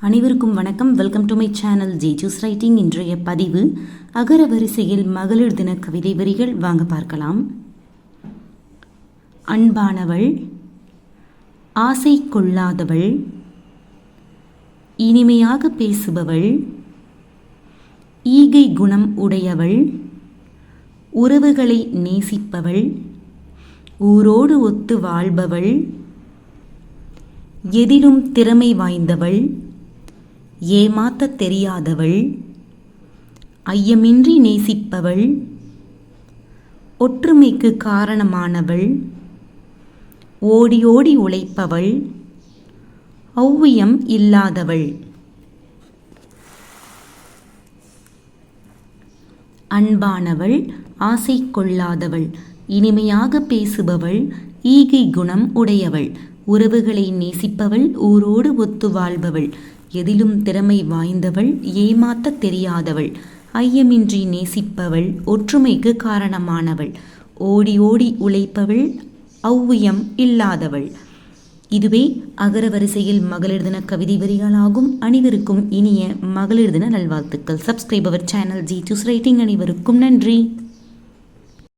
அனைவருக்கும் வணக்கம். Welcome to my channel J juice writing இன்றைய பதிவு அகர வரிசையில் மகளிர் தின கவிதை வரிகள். வாங்க பார்க்கலாம். அன்பானவள் ஆசை கொள்ளாதவள் இனிமையாக பேசுபவள் ஈகை குணம் உடையவள் உறவுகளை நேசிப்பவள் ஊரோடு ஒத்து வாழ்பவள் எதிலும் திறமை வாய்ந்தவள் ஏமாத்தத் தெரியாதவள் ஐயமின்றி நேசிப்பவள் ஒற்றுமைக்கு காரணமானவள் ஓடி ஓடி உழைப்பவள் ஔவியம் இல்லாதவள். அன்பானவள் ஆசை கொள்ளாதவள் இனிமையாக பேசுபவள் ஈகை குணம் உடையவள் உறவுகளை நேசிப்பவள் ஊரோடு ஒத்து வாழ்பவள் எதிலும் திறமை வாய்ந்தவள் ஏமாத்தத் தெரியாதவள் ஐயமின்றி நேசிப்பவள் ஒற்றுமைக்கு காரணமானவள் ஓடி ஓடி உழைப்பவள் ஔவியம் இல்லாதவள். இதுவே அகர வரிசையில் மகளிர் தின கவிதை வரிகளாகும். அனைவருக்கும் இனிய மகளிர் தின நல்வாழ்த்துக்கள் சப்ஸ்கிரைப் அவர் சேனல் ஜி டூஸ் ரைட்டிங் அனைவருக்கும் நன்றி.